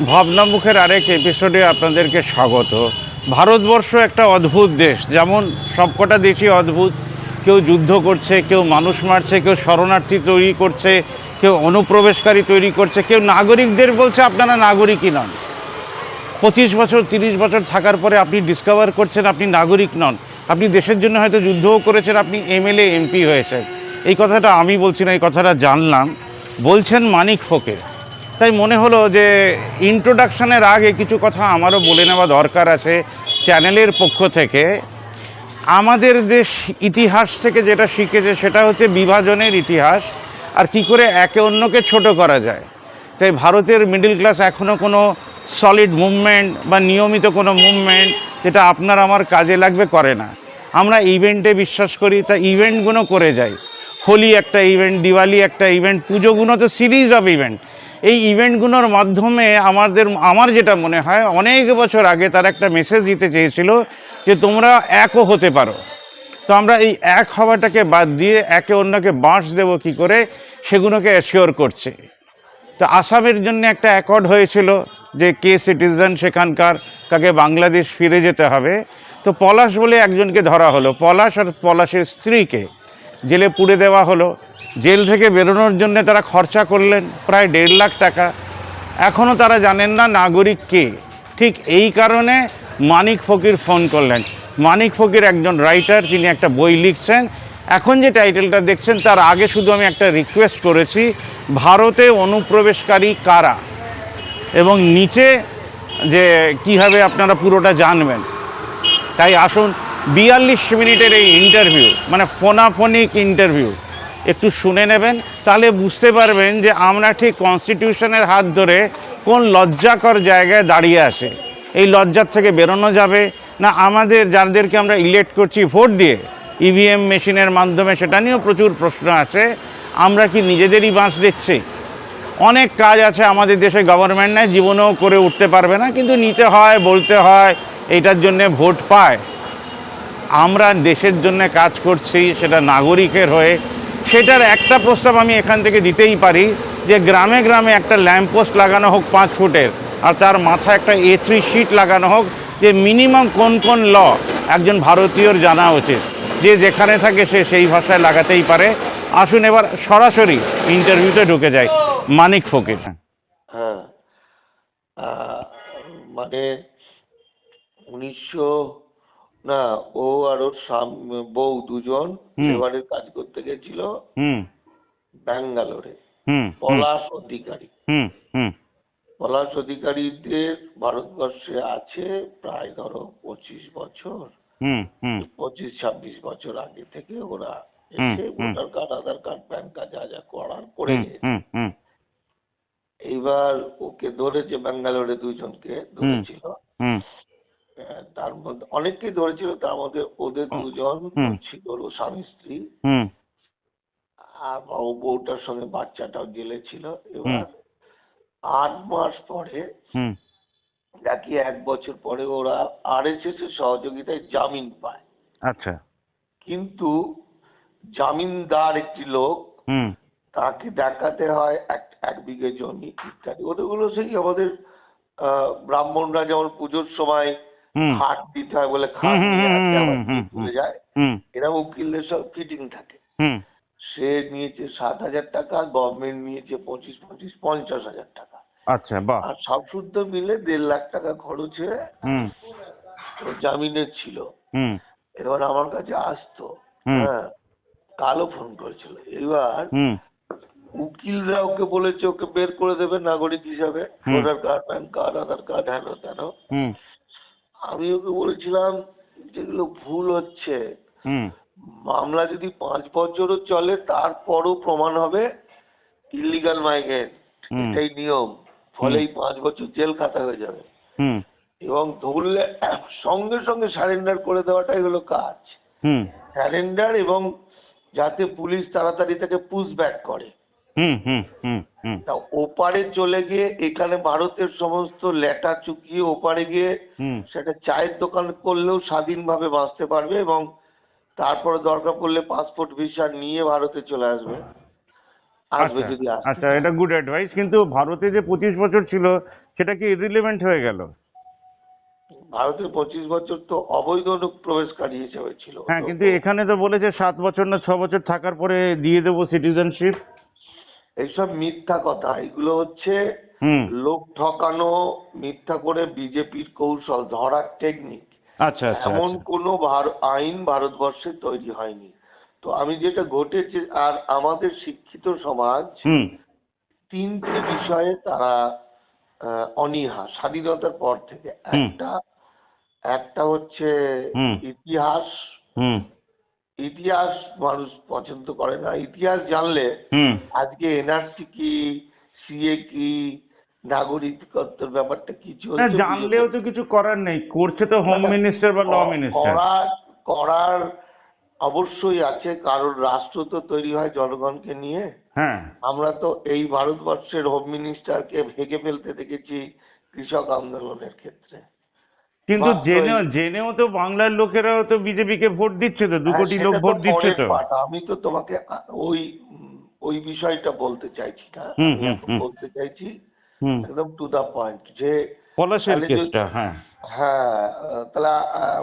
ভাবনামুখের আরেক এপিসোডে আপনাদেরকে স্বাগত। ভারতবর্ষ একটা অদ্ভুত দেশ, যেমন সবকটা দেশই অদ্ভুত। কেউ যুদ্ধ করছে, কেউ মানুষ মারছে, কেউ শরণার্থী তৈরি করছে, কেউ অনুপ্রবেশকারী তৈরি করছে, কেউ নাগরিকদের বলছে আপনারা নাগরিকই নন। পঁচিশ বছর, তিরিশ বছর থাকার পরে আপনি ডিসকভার করছেন আপনি নাগরিক নন। আপনি দেশের জন্য হয়তো যুদ্ধও করেছেন, আপনি এমএলএ, এমপি হয়েছেন। এই কথাটা আমি বলছি না, এই কথাটা জানলাম। বলছেন মানিক ফোকে তাই মনে হলো যে ইন্ট্রোডাকশানের আগে কিছু কথা আমারও বলে নেওয়া দরকার আছে চ্যানেলের পক্ষ থেকে। আমাদের দেশ ইতিহাস থেকে যেটা শিখেছে সেটা হচ্ছে বিভাজনের ইতিহাস, আর কি করে একে অন্যকে ছোট করা যায়। তাই ভারতের মিডল ক্লাস এখনও কোনো সলিড মুভমেন্ট বা নিয়মিত কোনো মুভমেন্ট যেটা আপনার আমার কাজে লাগবে করে না। আমরা ইভেন্টে বিশ্বাস করি, তা ইভেন্টগুলো করে যাই। হোলি একটা ইভেন্ট দিওয়ালি একটা ইভেন্ট পুজোগুলো তো সিরিজ অফ ইভেন্ট এই ইভেন্টগুলোর মাধ্যমে আমাদের, আমার যেটা মনে হয়, অনেক বছর আগে তার একটা মেসেজ দিতে চেয়েছিল যে তোমরা একও হতে পারো। তো আমরা এই এক হওয়াটাকে বাদ দিয়ে একে অন্যকে বাঁশ দেবো কী করে, সেগুলোকে অ্যাসিওর করছে। তো আসামের জন্য একটা অ্যাকর্ড হয়েছিল যে কে সিটিজেন সেখানকার, কাকে বাংলাদেশ ফিরে যেতে হবে। তো পলাশ বলে একজনকে ধরা হলো। পলাশ আর পলাশের স্ত্রীকে জেলে পুড়ে দেওয়া হলো। জেল থেকে বেরোনোর জন্য তারা খরচা করলেন প্রায় দেড় লাখ টাকা। এখনও তারা জানেন না নাগরিক কে। ঠিক এই কারণে মানিক ফকির ফোন করলেন। মানিক ফকির একজন রাইটার তিনি একটা বই লিখছেন। এখন যে টাইটেলটা দেখছেন, তার আগে শুধু আমি একটা রিকোয়েস্ট করেছি, ভারতে অনুপ্রবেশকারী কারা? এবং নিচে যে কীভাবে আপনারা পুরোটা জানবেন। তাই আসুন, বিয়াল্লিশ মিনিটের এই ইন্টারভিউ মানে ফোনাফোনিক ইন্টারভিউ একটু শুনে নেবেন, তাহলে বুঝতে পারবেন যে আমরা ঠিক কনস্টিটিউশনের হাত ধরে কোন লজ্জাকর জায়গায় দাঁড়িয়ে আসে এই লজ্জার থেকে বেরোনো যাবে না আমাদের যাদেরকে আমরা ইলেক্ট করছি ভোট দিয়ে? ইভিএম মেশিনের মাধ্যমে সেটা নিয়েও প্রচুর প্রশ্ন আছে। আমরা কি নিজেদেরই বাঁশ দেখছি? অনেক কাজ আছে আমাদের দেশে গভর্নমেন্ট নেয় জীবনেও করে উঠতে পারবে না, কিন্তু নিতে হয়, বলতে হয় এইটার জন্যে ভোট পায়। আমরা দেশের জন্য কাজ করছি, সেটা নাগরিকের হয়ে সেটার একটা প্রস্তাব আমি এখান থেকে দিতেই পারি যে গ্রামে গ্রামে একটা ল্যাম্পপোস্ট লাগানো হোক পাঁচ ফুটের, আর তার মাথায় একটা এ থ্রি শিট লাগানো হোক, যে মিনিমাম কোন কোন ল একজন ভারতীয়র জানা উচিত। যে যেখানে থাকে সে সেই ভাষায় লাগাতেই পারে। আসুন এবার সরাসরি ইন্টারভিউতে ঢুকে যায় মানিক ফকির। হ্যাঁ মানে উনিশশো না ও আর ওর বউ দুজন লেবারের কাজ করতে গেছিল ব্যাঙ্গালোরে। পলাশ অধিকারী। পলাশ অধিকারীদের ভারতবর্ষে আছে প্রায় ধরো পঁচিশ বছর। হুম হুম। পঁচিশ ছাব্বিশ বছর আগে থেকে ওরা এসে voter card Aadhaar card PAN card যা যা করার করে গেছে। এইবার ওকে ধরেছে ব্যাঙ্গালোরে দুজনকে ধরেছিল। তার মধ্যে অনেককেই ধরেছিল তার মধ্যে ওদের দুজন ছিল ওর স্বামী স্ত্রী। আর ও বউটার সঙ্গে বাচ্চাটাও জেলে ছিল। এবার আট মাস পরে নাকি এক বছর পরে ওরা আর এস এস এর সহযোগিতায় জামিন পায়। আচ্ছা। কিন্তু জামিনদার একটি লোক হুম। তাকে দেখাতে হয় এক এক বিঘে জমি ইত্যাদি। ওদেরগুলো সেই আমাদের আহ, ব্রাহ্মণরা যেমন পুজোর সময় বলে। যায়। উকিলদের সব ফিটিং থাকে। সে নিয়েছে সাত হাজার টাকা গভর্নমেন্ট নিয়েছে পঁচিশ পঁচিশ পঞ্চাশ হাজার টাকা। আচ্ছা বাহ। আর সব শুদ্ধ মিলে দেড় লাখ টাকা খরচ হয়ে জামিনের ছিল। এবার আমার কাছে আসতো হ্যাঁ কালো ফোন করেছিল। এবার উকিলরা ওকে বলেছে ওকে বের করে দেবে নাগরিক হিসাবে। Voter card PAN card Aadhaar card হ্যান তেন আমি ওকে বলেছিলাম যেগুলো ভুল হচ্ছে। মামলা যদি পাঁচ বছরও চলে তারপরও প্রমাণ হবে ইলিগাল মাইগ্রেন্ট। এটাই নিয়ম। ফলে এই পাঁচ বছর জেল খাতা হয়ে যাবে। হুম। এবং ধরলে সঙ্গে সঙ্গে সারেন্ডার করে দেওয়াটাই হলো কাজ। হুম। সারেন্ডার এবং যাতে পুলিশ তাড়াতাড়ি তাকে পুশ ব্যাক করে। হুম হুম হুম হুম। তা ওপারে চলে গিয়ে এখানে ভারতের সমস্ত লেটা চুকিয়ে ওপারে গিয়ে সেটা চায়ের দোকান করলেও স্বাধীনভাবে বাঁচতে পারবে এবং তারপরে দরকার পড়লে পাসপোর্ট ভিসা নিয়ে ভারতে চলে আসবে। আসবে আচ্ছা যদি আচ্ছা এটা গুড অ্যাডভাইস কিন্তু ভারতে যে পঁচিশ বছর ছিল সেটা কি ইরিলিভেন্ট হয়ে গেল? ভারতের পঁচিশ বছর তো অবৈধ অনুপ্রবেশকারী হিসেবে ছিল। হ্যাঁ কিন্তু এখানে তো বলেছে সাত বছর না ছ বছর থাকার পরে দিয়ে দেবো সিটিজেনশিপ এইসব মিথ্যা কথা। এগুলো হচ্ছে লোক ঠকানো মিথ্যা করে বিজেপির কৌশল ধরার টেকনিক আচ্ছা আচ্ছা এমন আচ্ছা। কোনো আইন ভারতবর্ষে তৈরি হয়নি। তো আমি যেটা ঘটেছে আর আমাদের শিক্ষিত সমাজ তিনটে বিষয়ে তারা অনীহা স্বাধীনতার পর থেকে। একটা একটা হচ্ছে ইতিহাস ইতিহাস মানুষ পছন্দ করে না। ইতিহাস জানলে আজকে এনআরসি কি সিএ কি নাগরিকত্বের ব্যাপারটা কি চলছে জানলেও তো কিছু করার নেই। করছে তো হোম মিনিস্টার বা ল মিনিস্টার করার করার অবশ্যই আছে কারণ রাষ্ট্র তো তৈরি হয় জনগণকে নিয়ে। হ্যাঁ। আমরা তো এই ভারতবর্ষের হোম মিনিস্টারকে ভেঙে ফেলতে দেখেছি কৃষক আন্দোলনের ক্ষেত্রে। কিন্তু মাত্র জেনেও জেনেও তো বাংলার লোকেরাও তো বিজেপিকে ভোট দিচ্ছে তো দু হ্যাঁ, কোটি লোক ভোট দিচ্ছে তো। আমি তো তোমাকে ওই ওই বিষয়টা বলতে চাইছি না। বলতে চাইছি একদম টু দা পয়েন্ট যে পলাশের কেসটা হ্যাঁ। হ্যাঁ তাহলে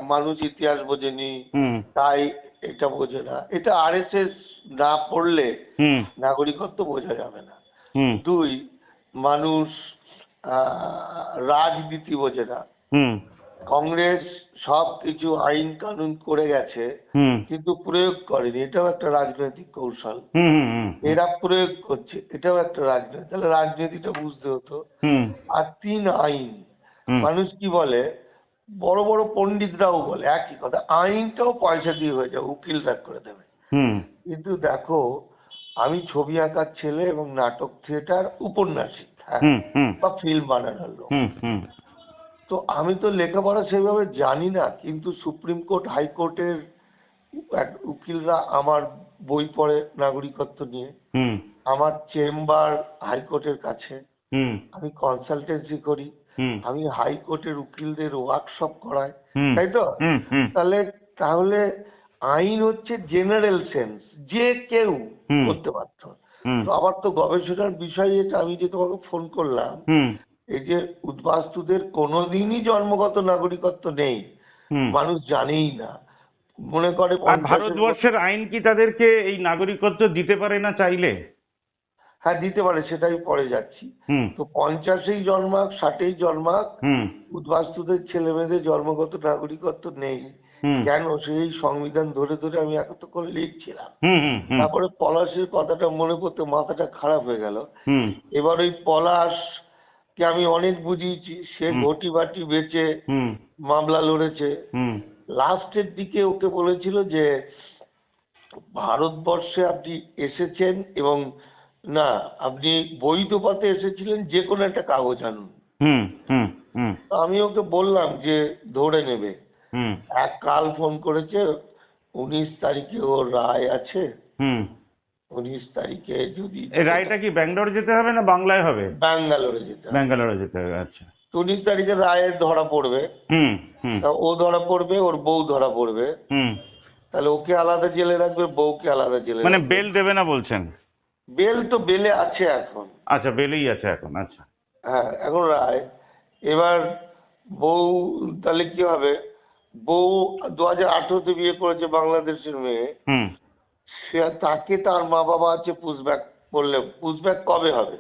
মানুষ ইতিহাস বোঝেনি তাই এটা বোঝে না। এটা আরএসএস না পড়লে নাগরিকত্ব বোঝা যাবে না। দুই মানুষ আহ, রাজনীতি বোঝে না। কংগ্রেস সব কিছু আইন কানুন করে গেছে কিন্তু প্রয়োগ করেনি। এটাও একটা রাজনৈতিক কৌশল। এরা প্রয়োগ করছে। এটাও একটা রাজনীতি তাহলে রাজনীতিটা বুঝতে হতো। আর তিন আইন। মানুষ কি বলে? বড় বড় পণ্ডিতরাও বলে একই কথা আইনটাও পয়সা দিয়ে হয়ে যাবে উকিলরা করে দেবে। কিন্তু দেখো আমি ছবি আঁকার ছেলে এবং নাটক থিয়েটার উপন্যাসিক। হ্যাঁ। বা ফিল্ম বানানোর লোক। হুম হুম। তো আমি তো লেখাপড়া সেভাবে জানি না কিন্তু সুপ্রিম কোর্ট হাইকোর্টের এক- উকিলরা আমার বই পড়ে নাগরিকত্ব নিয়ে। আমার চেম্বার হাইকোর্টের কাছে। আমি কনসালটেন্সি করি। আমি হাইকোর্টের উকিলদের ওয়ার্কশপ করাই। তাই তো? তাহলে তাহলে আইন হচ্ছে জেনারেল সেন্স। যে কেউ করতে পারত তো আবার তো গবেষণার বিষয় এটা আমি যে তোমাকে ফোন করলাম। এই যে উদ্বাস্তুদের কোনোদিনই জন্মগত নাগরিকত্ব নেই মানুষ জানেই না। মনে করে ভারতবর্ষের আইন কি তাদেরকে এই নাগরিকত্ব দিতে পারে না চাইলে? হ্যাঁ দিতে পারে সেটাই পরে যাচ্ছি। তো পঞ্চাশেই জন্মাক ষাটেই জন্মাক উদ্বাস্তুদের ছেলে মেয়েদের জন্মগত নাগরিকত্ব নেই। কেন? সেই সংবিধান ধরে ধরে আমি এত করে লিখছিলাম তারপরে পলাশের কথাটা মনে পড়তে মাথাটা খারাপ হয়ে গেল। এবার ওই পলাশ কে আমি অনেক বুঝিয়েছি সে ঘটি বাটি বেচে মামলা লড়েছে। লাস্টের দিকে ওকে বলেছিল যে ভারতবর্ষে আপনি এসেছেন এবং না আপনি বৈধ পথে এসেছিলেন যে কোনো একটা কাগজ আনুন। হুম হুম হুম। তো আমি ওকে বললাম যে ধরে নেবে। এক কাল ফোন করেছে উনিশ তারিখে ওর রায় আছে। হুম। উনিশ তারিখে যদি এই রায়টা কি ব্যাঙ্গালোর যেতে হবে না বাংলায় হবে? ব্যাঙ্গালোরে যেতে হবে। ব্যাঙ্গালোরে যেতে হবে আচ্ছা। উনিশ তারিখে রায়ের ধরা পড়বে। হুম হুম। ও ধরা পড়বে ওর বউ ধরা পড়বে। হুম। তাহলে ওকে আলাদা জেলে রাখবে বউকে আলাদা জেলে মানে বেল দেবে না বলছেন? বেল তো বেলে আছে এখন। আচ্ছা বেলেই আছে এখন আচ্ছা। হ্যাঁ এখন রায়। এবার বউ তাহলে কি হবে? বউ দু হাজার আঠেরোতে বিয়ে করেছে বাংলাদেশের মেয়ে। হুম। সে তাকে তার মা বাবা আছে পুশব্যাক করলে পুশব্যাক কবে হবে?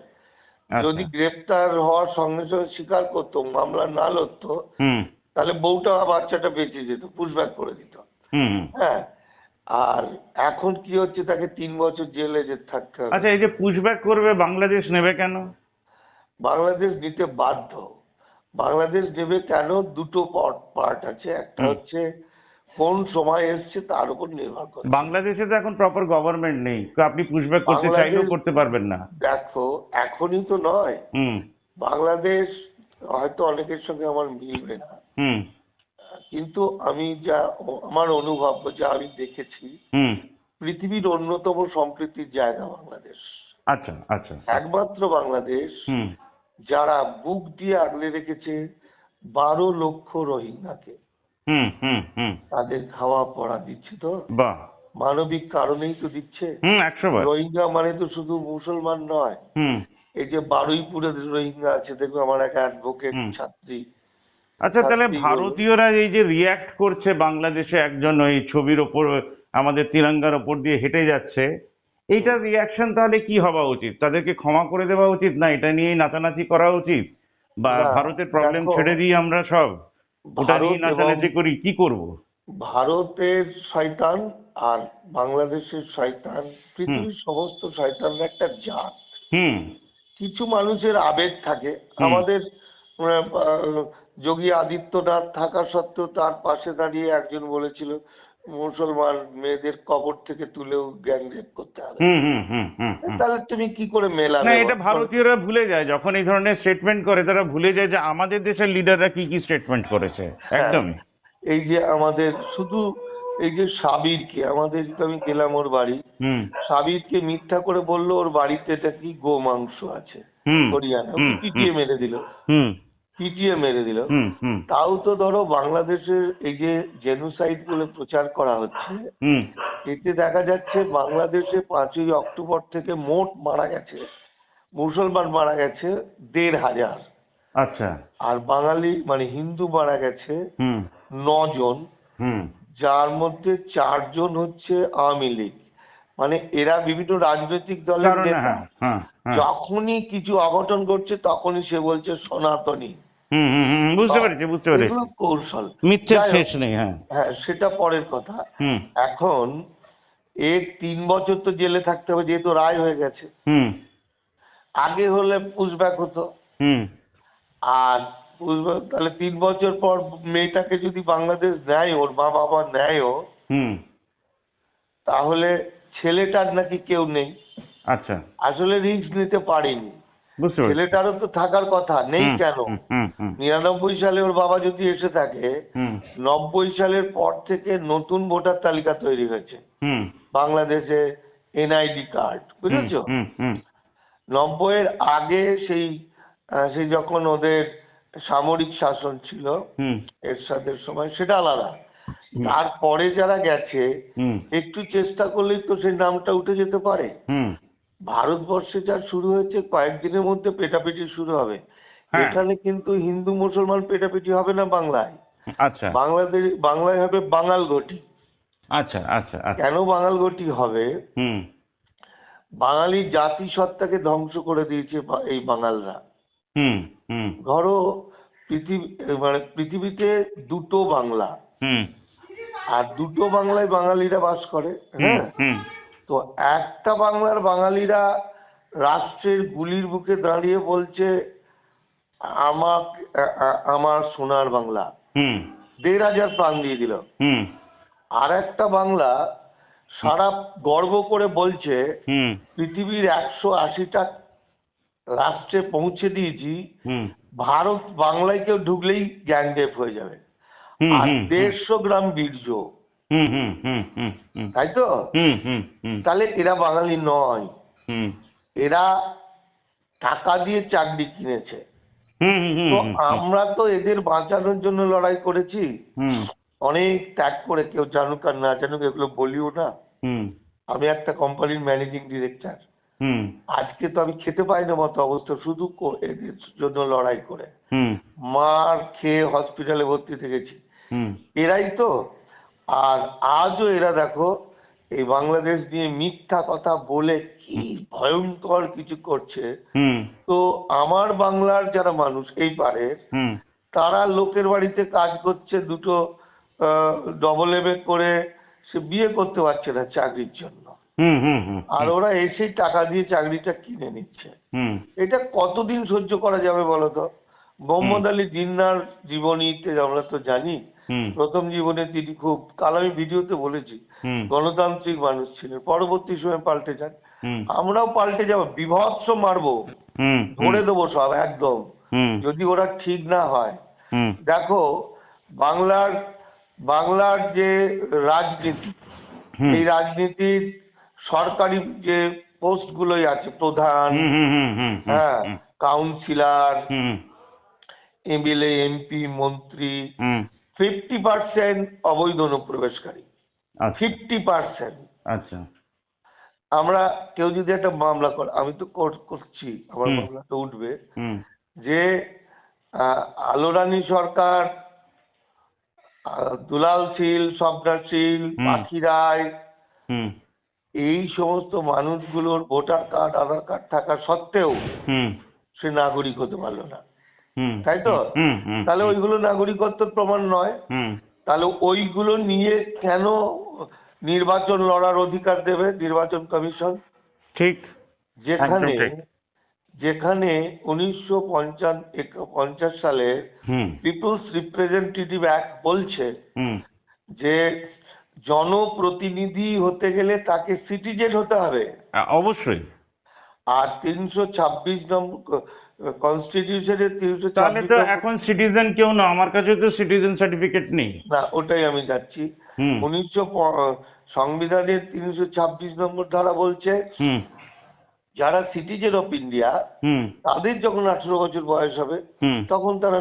আচ্ছা। যদি গ্রেপ্তার হওয়ার সঙ্গে সঙ্গে স্বীকার করতো মামলা না লড়তো তাহলে বউটা বাচ্চাটা বেঁচে যেত পুশব্যাক করে দিত। হ্যাঁ আর এখন কি হচ্ছে তাকে তিন বছর জেলে যে থাকতে হবে। আচ্ছা এই যে পুশব্যাক করবে বাংলাদেশ নেবে কেন? বাংলাদেশ নিতে বাধ্য। বাংলাদেশ নেবে কেন? দুটো পার্ট আছে। একটা হচ্ছে কোন সময় এসছে তার উপর নির্ভর করে। বাংলাদেশে তো এখন প্রপার গভর্নমেন্ট নেই। আপনি পুশব্যাক করতে চাইলেও করতে পারবেন না। দেখো এখনই তো নয়। হুম। বাংলাদেশ হয়তো অনেকের সঙ্গে আমার মিলবে না। হুম। কিন্তু আমি যা আমার অনুভব যা আমি দেখেছি হুম। পৃথিবীর অন্যতম সম্প্রীতির জায়গা বাংলাদেশ। আচ্ছা আচ্ছা। একমাত্র বাংলাদেশ হুম। যারা বুক দিয়ে আগলে রেখেছে বারো লক্ষ রোহিঙ্গাকে। হুম হুম হুম। তাদের খাওয়া পড়া দিচ্ছে তো। বাহ। মানবিক কারণেই তো দিচ্ছে। হুম একশো রোহিঙ্গা মানে তো শুধু মুসলমান নয়। হুম। এই যে বারুইপুরে রোহিঙ্গা আছে দেখবে আমার এক অ্যাডভোকেট ছাত্রী। আচ্ছা তাহলে ভারতীয়রা এই যে রিয়াক্ট করছে বাংলাদেশে একজন ওই ছবির ওপর আমাদের তিরঙ্গার ওপর দিয়ে হেঁটে যাচ্ছে এইটার রিয়াকশন তাহলে কি হওয়া উচিত? তাদেরকে ক্ষমা করে দেওয়া উচিত না? এটা নিয়েই নাচানাচি করা উচিত? বা ভারতের প্রবলেম ছেড়ে দিয়ে আমরা সব? করি কি করব? ভারতের শয়তান আর বাংলাদেশের শয়তান পৃথিবীর সমস্ত শয়তান একটা জাত। হুম। কিছু মানুষের আবেগ থাকে। আমাদের যোগী আদিত্যনাথ থাকা সত্ত্বেও তার পাশে দাঁড়িয়ে একজন বলেছিল মুসলমান মেয়েদের কবর থেকে তুলেও গ্যাং রেপ করতে হবে। হুম হুম হুম হুম হুম। তাহলে তুমি কি করে মেলাবে? না এটা ভারতীয়রা ভুলে যায়। যখন এই ধরনের স্টেটমেন্ট করে তারা ভুলে যায় যে আমাদের দেশের লিডাররা কি কি স্টেটমেন্ট করেছে। হ্যাঁ। একদমই। এই যে আমাদের শুধু এই যে সাবিরকে আমাদের তো আমি গেলাম ওর বাড়ি। হুম। সাবিরকে মিথ্যা করে বলল ওর বাড়িতে এটা কি গো মাংস আছে হরিয়ানা। পিটিয়ে মেরে দিল। হুম। পিটিয়ে মেরে দিল। তাও তো ধরো বাংলাদেশের এই যে জেনোসাইডগুলো প্রচার করা হচ্ছে এতে দেখা যাচ্ছে বাংলাদেশে পাঁচই অক্টোবর থেকে মোট মারা গেছে মুসলমান মারা গেছে দেড় হাজার। আচ্ছা। আর বাঙালি মানে হিন্দু মারা গেছে হুম। নজন। হুম। যার মধ্যে চারজন হচ্ছে আওয়ামী লীগ। মানে এরা বিভিন্ন রাজনৈতিক দলের হ্যাঁ হ্যাঁ হ্যাঁ। যখনই কিছু অঘটন ঘটছে তখনই সে বলছে সনাতনী। হুম বুঝতে পেরেছি বুঝতে পেরেছি। এগুলো কৌশল। মিথ্যের শেষ নেই হ্যাঁ। হ্যাঁ সেটা পরের কথা। এখন এর তিন বছর তো জেলে থাকতে হবে যেহেতু রায় হয়ে গেছে। হুম। আগে হলে পুশব্যাক হতো। হুম। আর পুশব্যাক তাহলে তিন বছর পর মেয়েটাকে যদি বাংলাদেশ নেয় ওর মা বাবা নেয়ও হুম। তাহলে ছেলেটার নাকি কেউ নেই। আচ্ছা। আসলে রিস্ক নিতে পারেনি। ছেলেটারও তো থাকার কথা নেই কেন? নিরানব্বই সালে ওর বাবা যদি এসে থাকে নব্বই সালের পর থেকে নতুন ভোটার তালিকা তৈরি হয়েছে। বাংলাদেশে এনআইডি কার্ড বুঝেছ? নব্বইয়ের আগে সেই সেই যখন ওদের সামরিক শাসন ছিল এরশাদের সময় সেটা আলাদা। তারপরে যারা গেছে একটু চেষ্টা করলেই তো সেই নামটা উঠে যেতে পারে। ভারতবর্ষে যা শুরু হয়েছে কয়েকদিনের মধ্যে পেটাপিটি শুরু হবে। হ্যাঁ। এখানে কিন্তু হিন্দু মুসলমান পেটাপিটি হবে না বাংলায়? আচ্ছা। বাংলাদেশ বাংলায় হবে বাঙাল ঘটি। আচ্ছা আচ্ছা আচ্ছা। কেন বাঙাল ঘটি হবে? বাঙালি জাতিসত্তাকে ধ্বংস করে দিয়েছে এই বাঙালরা। হুম হুম। ধরো পৃথিবী মানে পৃথিবীতে দুটো বাংলা। হুম। আর দুটো বাংলায় বাঙালিরা বাস করে হ্যাঁ? হুম। তো একটা বাংলার বাঙালিরা রাষ্ট্রের গুলির বুকে দাঁড়িয়ে বলছে আমার আমার সোনার বাংলা। দেড় হাজার প্রাণ দিয়ে দিল। আর একটা বাংলা সারা গর্ব করে বলছে হুম। পৃথিবীর একশো আশিটা রাষ্ট্রে পৌঁছে দিয়েছি হুম। ভারত বাংলায় কেউ ঢুকলেই গ্যাংরেপ হয়ে যাবে। আর দেড়শো গ্রাম বীর্য। তাই তো? তাহলে এরা বাঙালি নয়। এরা টাকা দিয়ে চাকরি কিনেছে। তো আমরা তো এদের বাঁচানোর জন্য লড়াই করেছি। অনেক ত্যাগ করে কেউ জানুক আর না জানুক এগুলো বলিও না। আমি একটা কোম্পানির ম্যানেজিং ডিরেক্টর। হুম। আজকে তো আমি খেতে পাই না মতো অবস্থা শুধু এদের জন্য লড়াই করে। হুম। মার খেয়ে হসপিটালে ভর্তি থেকেছি। এরাই তো আর আজও এরা দেখো এই বাংলাদেশ নিয়ে মিথ্যা কথা বলে কি ভয়ঙ্কর কিছু করছে। তো আমার বাংলার যারা মানুষ এই হুম। তারা লোকের বাড়িতে কাজ করছে দুটো ডবল এমএ করে সে বিয়ে করতে পারছে না চাকরির জন্য। হুম হুম হুম আর ওরা এসেই টাকা দিয়ে চাকরিটা কিনে নিচ্ছে। এটা কতদিন সহ্য করা যাবে বলো তো? মোহাম্মদ আলী জিন্নার জীবনীতে আমরা তো জানি প্রথম জীবনে তিনি খুব কাল আমি ভিডিওতে বলেছি গণতান্ত্রিক মানুষ ছিলেন পরবর্তী সময় পাল্টে যান। আমরাও পাল্টে যাব বিভৎস মারবো। ধরে দেবো সব একদম। যদি ওরা ঠিক না হয়। দেখো বাংলার বাংলার যে রাজনীতি এই রাজনীতির সরকারি যে পোস্ট গুলোই আছে প্রধান হ্যাঁ কাউন্সিলর এমএলএ এমপি মন্ত্রী ফিফটি পার্সেন্ট অবৈধ অনুপ্রবেশকারী। আচ্ছা। ফিফটি পার্সেন্ট আচ্ছা। আমরা কেউ যদি একটা মামলা করে আমি তো কোর্ট করছি আমার হুম। মামলাটা উঠবে। যে আলোরানী সরকার দুলাল শীল স্বপ্না শীল। পাখি রায় এই সমস্ত মানুষগুলোর ভোটার কার্ড আধার কার্ড থাকা সত্ত্বেও হুম। সে নাগরিক হতে পারল না। তাই তো? তাহলে ওইগুলো নাগরিকত্বের প্রমাণ নয়। তাহলে ওইগুলো নিয়ে কেন নির্বাচন লড়ার অধিকার দেবে নির্বাচন কমিশন? ঠিক। যেখানে যেখানে উনিশশো পঞ্চাশ সালে পিপলস রিপ্রেজেন্টেটিভ অ্যাক্ট বলছে যে জনপ্রতিনিধি হতে গেলে তাকে সিটিজেন হতে হবে। অবশ্যই। আর তিনশো ছাব্বিশ নম্বর কনস্টিটিউশনের তিনশো তাহলে তো এখন সিটিজেন কেউ না আমার কাছে তো সিটিজেন সার্টিফিকেট নেই। না ওটাই আমি যাচ্ছি। উনিশশো সংবিধানের তিনশো ছাব্বিশ নম্বর ধারা বলছে যারা সিটিজেন অফ ইন্ডিয়া হুম। তাদের যখন আঠেরো বছর বয়স হবে তখন তারা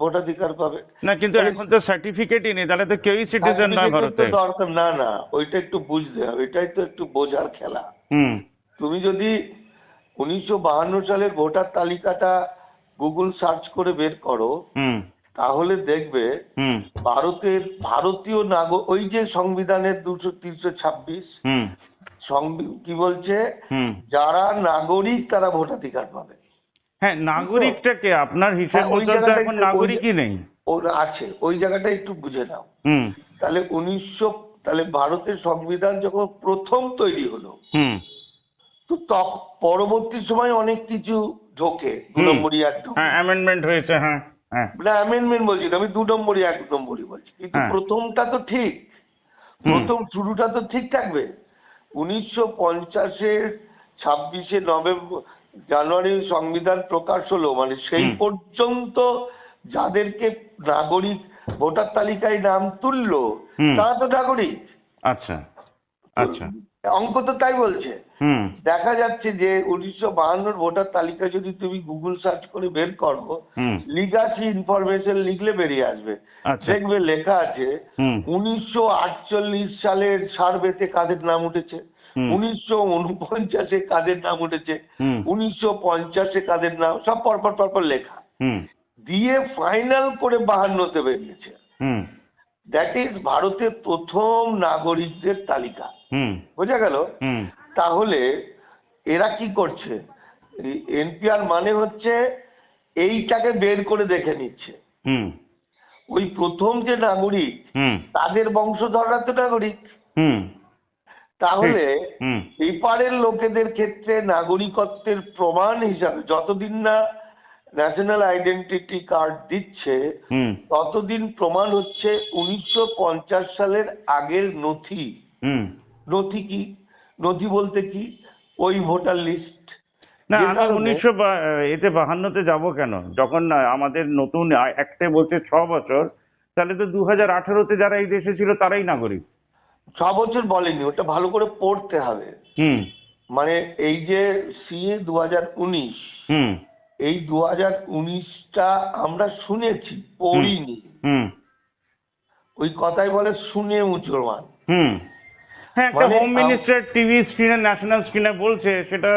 ভোটাধিকার পাবে। না কিন্তু এখন তো সার্টিফিকেটই নেই তাহলে তো কেউই সিটিজেন Certificate ভারতে। দরকার না না ওইটা একটু বুঝতে হবে এটাই তো একটু বোঝার খেলা। হুম। তুমি যদি উনিশশো বাহান্ন সালের ভোটার তালিকাটা গুগল সার্চ করে বের করো তাহলে দেখবে ভারতের ভারতীয় নাগরিক ওই যে সংবিধানের দুশো তিনশো ছাব্বিশ কি বলছে? যারা নাগরিক তারা ভোটাধিকার পাবে। হ্যাঁ নাগরিকটাকে আপনার হিসেব হ্যাঁ, মতো এখন নাগরিকই নেই। ওর আছে ওই জায়গাটা একটু বুঝে নাও। হুম। তাহলে উনিশশো তাহলে ভারতের সংবিধান যখন প্রথম তৈরি হলো হুম। তো পরবর্তী সময় অনেক কিছু ঢোকে দু। নম্বরই এক অ্যামেন্ডমেন্ট হয়েছে হ্যাঁ হ্যাঁ। না অ্যামেন্ডমেন্ট বলছি না, আমি দু নম্বরই এক নম্বরই বলছি। কিন্তু হ্যাঁ। প্রথমটা তো ঠিক। প্রথম শুরুটা তো ঠিক থাকবে। উনিশশো পঞ্চাশের ছাব্বিশে নভেম্বর জানুয়ারি সংবিধান প্রকাশ হলো মানে সেই পর্যন্ত যাদেরকে নাগরিক ভোটার তালিকায় নাম তুললো তারা তো নাগরিক। আচ্ছা আচ্ছা। অঙ্ক তো তাই বলছে। হুম। দেখা যাচ্ছে যে উনিশশো বাহান্নর ভোটার তালিকা যদি তুমি গুগল সার্চ করে বের করো লিগাসি ইনফরমেশন লিখলে বেরিয়ে আসবে। আচ্ছা। দেখবে লেখা আছে উনিশশো আটচল্লিশ সালের সার্ভেতে কাদের নাম উঠেছে? উনিশশো উনপঞ্চাশে কাদের নাম উঠেছে? উনিশশো পঞ্চাশে কাদের নাম? সব পরপর পরপর লেখা। হুম। দিয়ে ফাইনাল করে বাহান্নতে বেরিয়েছে। হুম। দ্যাট ইজ ভারতের প্রথম নাগরিকদের তালিকা। বোঝা গেল? তাহলে এরা কি করছে? এনপিআর মানে হচ্ছে এইটাকে বের করে দেখে নিচ্ছে। হুম। ওই প্রথম যে নাগরিক হুম। তাদের বংশধররা তো নাগরিক। হুম। তাহলে এপারের লোকেদের ক্ষেত্রে নাগরিকত্বের প্রমাণ হিসাবে যতদিন না ন্যাশনাল আইডেন্টিটি কার্ড দিচ্ছে ততদিন প্রমাণ হচ্ছে উনিশশো পঞ্চাশ সালের আগের নথি। হুম। নথি কি? নথি বলতে কি? ওই ভোটার লিস্ট। না যে আমি উনিশশো এতে বাহান্নতে যাব কেন? যখন আমাদের নতুন অ্যাক্টে বলছে ছ বছর তাহলে তো দু হাজার আঠেরোতে যারা এই দেশে ছিল তারাই নাগরিক। ছ বছর বলেনি ওটা ভালো করে পড়তে হবে। হুম। মানে এই যে সিএ দু হাজার উনিশ হুম। এই দু হাজার উনিশটা আমরা শুনেছি পড়িনি। ওই কথাই বলে শুনে মুসলমান হুম। হ্যাঁ একটা মানে হোম মিনিস্টার টিভি স্ক্রিনে ন্যাশনাল স্ক্রিনে বলছে সেটা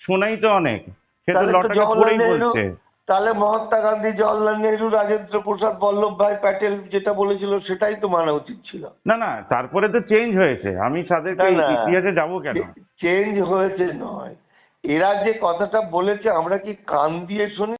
শোনাই তো অনেক। তাহলে তো লটাকে জওয়াহরলাল পড়েই নেহরু বলছে। তাহলে মহাত্মা গান্ধী জওয়াহরলাল নেহরু রাজেন্দ্র প্রসাদ বল্লভভাই প্যাটেল যেটা বলেছিল সেটাই তো মানা উচিত ছিল। না না তারপরে তো চেঞ্জ হয়েছে। আমি তাদেরকে না। ইতিহাসে যাব কেন? চেঞ্জ হয়েছে নয়। এরা যে কথাটা বলেছে আমরা কি কান দিয়ে শুনি?